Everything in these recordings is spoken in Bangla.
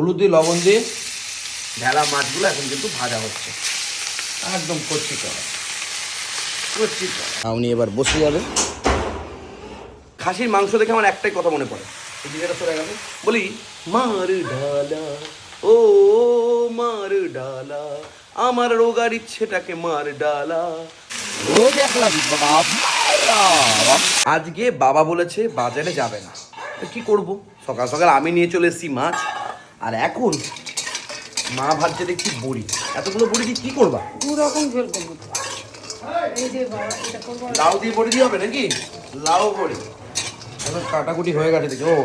হলুদ দিয়ে লবণ দিয়ে ঢেলা মাছগুলো এখন কিন্তু ভাজা হচ্ছে। একদম কচি করা। কচি করা। উনি এবার বসে যাবে খাসির মাংস দেখে আমার একটাই কথা মনে পড়ে। এই সরে গেল। বলি মার ডালা ও মার ডালা আমার রোগার ইচ্ছেটাকে মার ডালা। আজকে বাবা বলেছে বাজারে যাবে না। কি করব? সকাল সকাল আমি নিয়ে চলে এসেছি মাছ। আর এখন মা ভাবছে দেখছি বড়ি। এতগুলো বড়ি দিয়ে কি করবা? দু রকম ঝোল করব তো। এই যে বাবা এটা করব আর- লাউ দিয়ে বড়ি দিয়ে হবে নাকি? লাউ বড়ি। এখন কাটাকুটি হয়ে গেছে দেখি। ও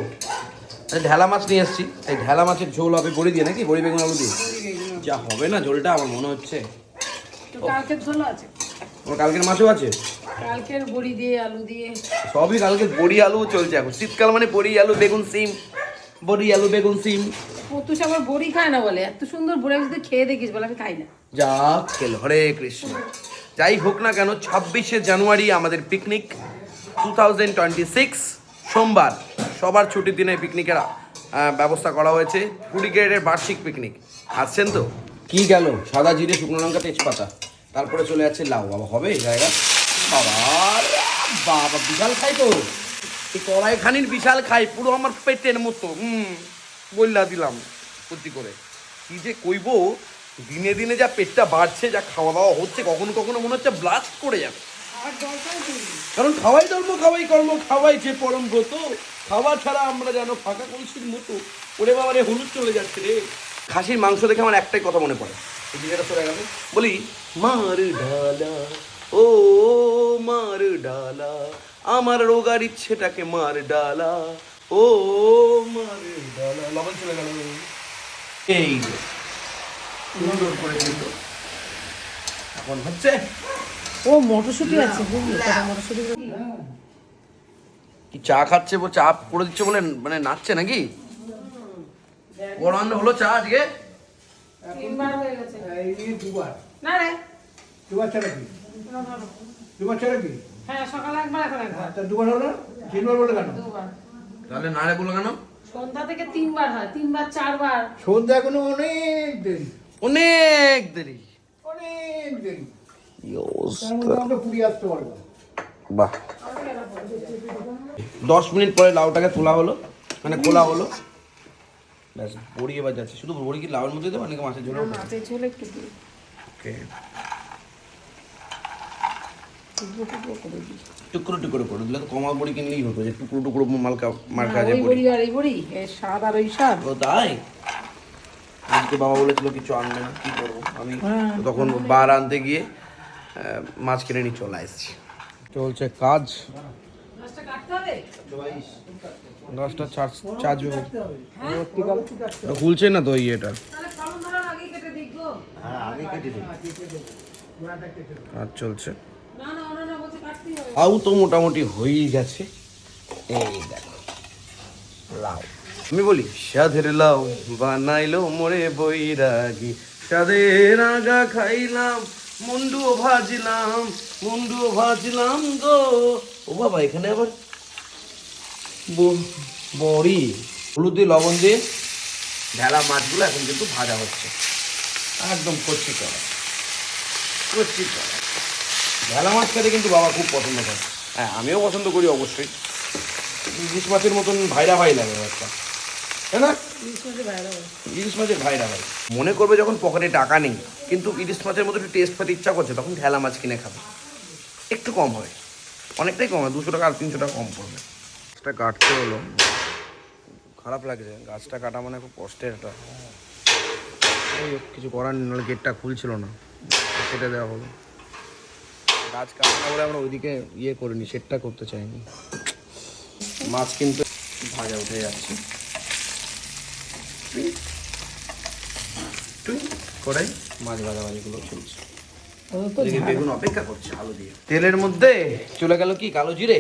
ঢেলা মাছ নিয়ে এসেছি। এই ঢেলা মাছের ঝোল হবে বড়ি দিয়ে নাকি? বড়ি বেগুন আলু দিয়ে? যা হবে না ঝোলটা আমার মনে হচ্ছে। তো কালকের ঝোল আছে? আমার কালকের মাছও আছে? কালকের বড়ি দিয়ে আলু দিয়ে। সবই কালকে বড়ি আলু চলছে এখন। শীতকাল মানে বড়ি আলু বেগুন সিম। বড়ি আলু বেগুন সিম। পতুষ আবার বড়ি খায় না বলে এত সুন্দর বড়ি আমি খেয়ে দেখিস বলে আমি খাই না। যা খেলো হরে কৃষ্ণ। যাই হোক না কেন ছাব্বিশে জানুয়ারি আমাদের picnic two thousand twenty six সোমবার। সবার ছুটির দিনে পিকনিকের ব্যবস্থা করা হয়েছে। কুড়ি গ্রেডের বার্ষিক পিকনিক আসছেন তো? কি গেল? সাদা জিরে শুকনো লঙ্কা তেজপাতা। তারপরে চলে যাচ্ছে লাউ। বাবা হবে জায়গা? বাবা বাবা বিশাল খাই তো। এই কড়াই খানির বিশাল খাই পুরো আমার পেটের মতো হুম। বললা দিলাম সত্যি করে। কি যে কইবো দিনে দিনে যা পেটটা বাড়ছে যা খাওয়া দাওয়া হচ্ছে কখনো কখনো মনে হচ্ছে ব্লাস্ট করে যাবে। আর কারণ খাওয়াই ধর্ম খাওয়াই কর্ম খাওয়াই যে পরম ব্রত খাওয়া ছাড়া আমরা যেন ফাঁকা কলসির মতো ওরে বাবা রে হলুদ চলে যাচ্ছে রে। খাসির মাংস দেখে আমার একটাই কথা মনে পড়ে। এই সরে গেল। বলি মার ডালা ও মার ডালা আমার রোগার ইচ্ছেটাকে মার ডালা ও লবণ চলে গেল। এই যে। সুন্দর করে দিল। এখন হচ্ছে ও মটরশুটি আছে মটরশুটি কি চা খাচ্ছে চা করে দিচ্ছে বলে মানে নাচছে নাকি? পড়ানো হলো চা আজকে? তিনবার হয়ে গেছে। এই দুবার। না রে। দুবার ছাড়া কি? দুবার ছাড়া কি? হ্যাঁ সকালে একবার এখন একবার। দুবার হলো? তিনবার বলে কেন? দুবার। তাহলে নাড়ে বলো কেন? সন্ধ্যা থেকে তিনবার হয় তিনবার চারবার। সন্ধ্যা এখনও অনেক দেরি। অনেক দেরি। অনেক দেরি। আমরা পুরী আসতে পারব। বাহ। দশ মিনিট পরে লাউটাকে তোলা হলো মানে খোলা হলো। ব্যাস বড়ি এবার যাচ্ছে। শুধু বড়ি কি লাউর মধ্যে দেবো নাকি মাছের ঝোল মাছের ঝোল একটু ওকে টুকরো টুকরো করে দিই টুকরো টুকরো করে দিলে তো কমা বড়ি কিনলেই হতো যে টুকরো টুকরো মালকা মার্কা না, যে ওই বড়ি। আর এই বড়ি এর স্বাদ আর ওই স্বাদ। ও তাই? আজকে বাবা বলেছিল কিছু আনবে না কি করব? আমি হ্যাঁ। তখন বার আনতে গিয়ে মাছ কিনে নিয়ে চলে এসেছি। চলছে কাজ। মাছটা কাটতে হবে? গাছটা চার্জ খুলছে না তো এই এটা তাহলে ফলন ধরার আগেই কেটে দেখব। কাজ চলছে না না ওরা না বলছে কাটতেই হবে লাউ তো মোটামুটি হয়েই গেছে। এই দেখো লাউ আমি বলি, সাধের লাউ বানাইলো মোরে বৈরাগী। সাধের আগা খাইলাম, মুন্ডুও ভাজলাম মুন্ডুও ভাজলাম গো। ও বাবা, এখানে আবার বড়ি, হলুদ দিয়ে লবণ দিয়ে ঢেলা মাছগুলো এখন কিন্তু ভাজা হচ্ছে। একদম কচি করা কচি করা ভেলা মাছ খেতে কিন্তু বাবা খুব পছন্দ করে। হ্যাঁ আমিও পছন্দ করি অবশ্যই। ইলিশ মাছের মতন ভাইরা ভাই লাগে ব্যাপারটা তাই না? ইলিশ মাছের ভাইরা ভাই। মনে করবে যখন পকেটে টাকা নেই কিন্তু ইলিশ মাছের মতো একটু টেস্ট পেতে ইচ্ছা করছে তখন ঢেলা মাছ কিনে খাবে। একটু কম হবে। অনেকটাই কম হয় দুশো টাকা আর তিনশো টাকা কম পড়বে। গাছটা কাটতে হলো। খারাপ লাগছে গাছটা কাটা মানে খুব কষ্টের একটা। কিছু করার নেই নাহলে গেটটা খুলছিল না। কেটে দেওয়া হলো গাছ কাটা বলে আমরা ওইদিকে ইয়ে করিনি সেটটা করতে চাইনি। মাছ কিন্তু ভাজা উঠে যাচ্ছে। কড়াই মাছ ভাজাভাজিগুলো চলছে। বেগুন অপেক্ষা করছে আলু দিয়ে। তেলের মধ্যে চলে গেল কি কালো জিরে?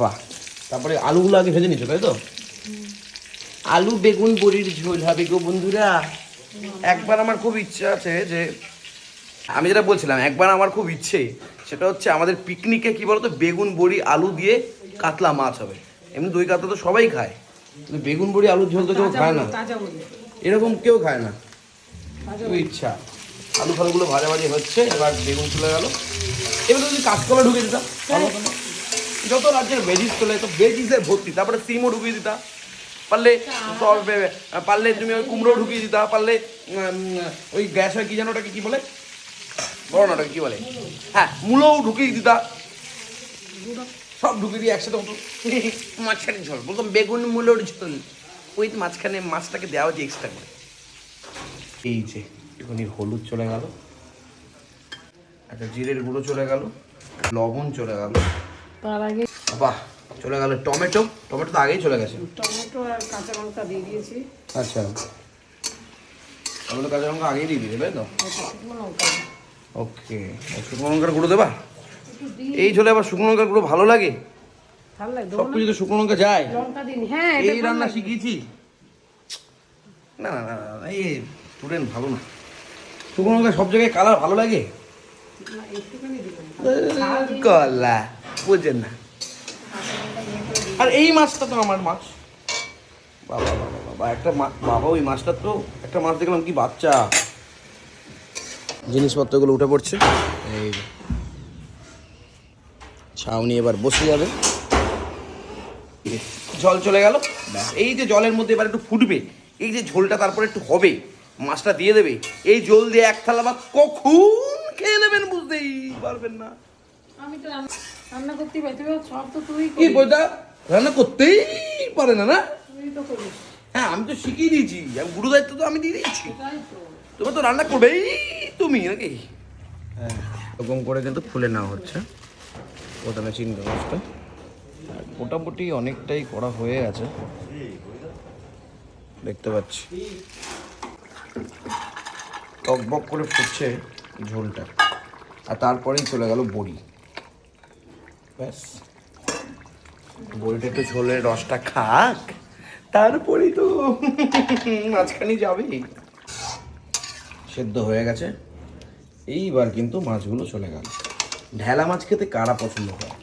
বাহ তারপরে আলুগুলো আগে ভেজে নিচ্ছ তাই তো? আলু বেগুন বড়ির ঝোল হবে গো বন্ধুরা। একবার আমার খুব ইচ্ছা আছে যে আমি যেটা বলছিলাম একবার আমার খুব ইচ্ছে সেটা হচ্ছে আমাদের পিকনিকে কি বলতো বেগুন বড়ি আলু দিয়ে কাতলা মাছ হবে। এমনি দই কাতলা তো সবাই খায় কিন্তু বেগুন বড়ি আলুর ঝোল তো কেউ খায় না। এরকম কেউ খায় না। খুব ইচ্ছা। আলু ফালুগুলো ভাজা ভাজি হচ্ছে এবার বেগুন চলে গেল। এবার যদি কাঁচকলা ঢুকে দিতাম ভালো যত রাজ্যের ভেজিস চলে তো ভেজিসের ভর্তি তারপরে সিমও ঢুকিয়ে দিতা। পারলে পারলে তুমি ওই কুমড়ো ঢুকিয়ে দিতা পারলে ওই গ্যাস হয় কি জানো ওটাকে কি বলে? বড় না ওটাকে কি বলে? হ্যাঁ মূলও ঢুকিয়ে দিতা। সব ঢুকিয়ে দিয়ে একসাথে হতো মাঝখানে ঝোল বলতাম বেগুন মূলোর ঝোল। ওই মাঝখানে মাছটাকে দেওয়া হচ্ছে এক্সট্রা করে। এই যে এখানে হলুদ চলে গেল। একটা জিরের গুঁড়ো চলে গেল। লবণ চলে গেল। তার আগে বাহ চলে গেল টমেটো। টমেটো তো আগেই চলে গেছে। টমেটো আর কাঁচা লঙ্কা দিয়ে দিয়েছি। আচ্ছা। টমেটো কাঁচা লঙ্কা আগেই দিয়ে দিবে তাই তো? শুকনো লঙ্কা। ওকে শুকনো লঙ্কার গুঁড়ো দেবা? এই ঝোলে আবার শুকনো লঙ্কার গুঁড়ো ভালো লাগে? সব কিছু তো শুকনো লঙ্কা যায়। হ্যাঁ এই রান্না। শিখিয়েছি। না না না এই স্টুডেন্ট ভালো না। শুকনো লঙ্কা সব জায়গায় কালার ভালো লাগে? বোঝেন না। আর এই মাছটা তো আমার মাছ। বাবা বাবা বাবা একটা বাবা ওই মাছটা তো একটা মাছ দেখলাম কি বাচ্চা। জিনিসপত্রগুলো উঠে পড়ছে। এই ছাউনি এবার বসে যাবে। জল চলে গেল। এই যে জলের মধ্যে এবার একটু ফুটবে এই যে ঝোলটা তারপরে একটু হবে মাছটা দিয়ে দেবে এই জল দিয়ে এক থালা বা কখন খেয়ে নেবেন বুঝতেই পারবেন না। আমি তো রান্না করতেই পারি তুমি সব তো তুই কি বইটা রান্না করতেই পারে না না? তুই তো করিস। হ্যাঁ আমি তো শিখিয়ে দিয়েছি আমি গুরু দায়িত্ব তো আমি দিয়ে দিয়েছি। তাই তো। তুমি তো রান্না করবেই তুমি নাকি? হ্যাঁ এরকম করে কিন্তু ফুলে নেওয়া হচ্ছে। প্রথমে চিংড়ি মাছটা মোটামুটি অনেকটাই করা হয়ে গেছে দেখতে পাচ্ছি। টকবক করে ফুটছে ঝোলটা। আর তারপরেই চলে গেল বড়ি। ব্যাস। বড়িটা একটু ঝোলের রসটা খাক, তারপরেই তো মাঝখানে যাবে সেদ্ধ হয়ে গেছে। এইবার কিন্তু মাছগুলো চলে গেল। ঢেলা মাছ খেতে কারা পছন্দ করে?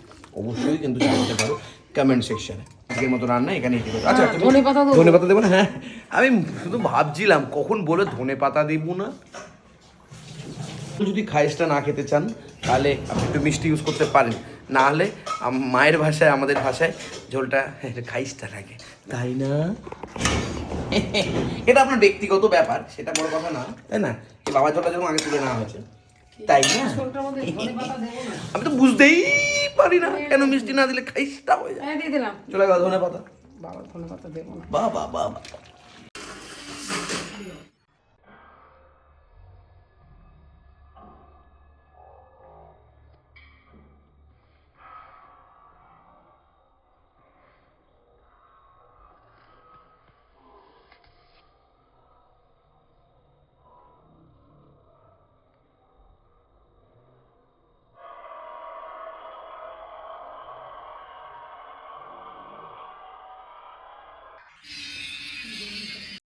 অবশ্যই কিন্তু জানাতে পারো কমেন্ট সেকশনে আজকের মতো রান্না এখানে আচ্ছা হ্যাঁ, ধনেপাতা দেবো। ধনে পাতা দেবো না? হ্যাঁ আমি শুধু ভাবছিলাম কখন বলে ধনে পাতা দিব না? যদি খাইসটা না খেতে চান তাহলে আপনি একটু মিষ্টি ইউজ করতে পারেন। না হলে মায়ের ভাষায় আমাদের ভাষায় ঝোলটা খাইসটা লাগে। তাই না? এটা আপনার ব্যক্তিগত ব্যাপার সেটা বড় কথা না। তাই না? এই বাবা জলটা যখন আগে তুলে নেওয়া হয়েছে তাই না? আমি তো বুঝতেই পারি না কেন মিষ্টি না দিলে খাইস তা হয়ে যায়। হ্যাঁ, দিয়ে দিলাম। চলে গেল ধনে পাতা। বাবা ধনে পাতা দেবো বাবা বাবা।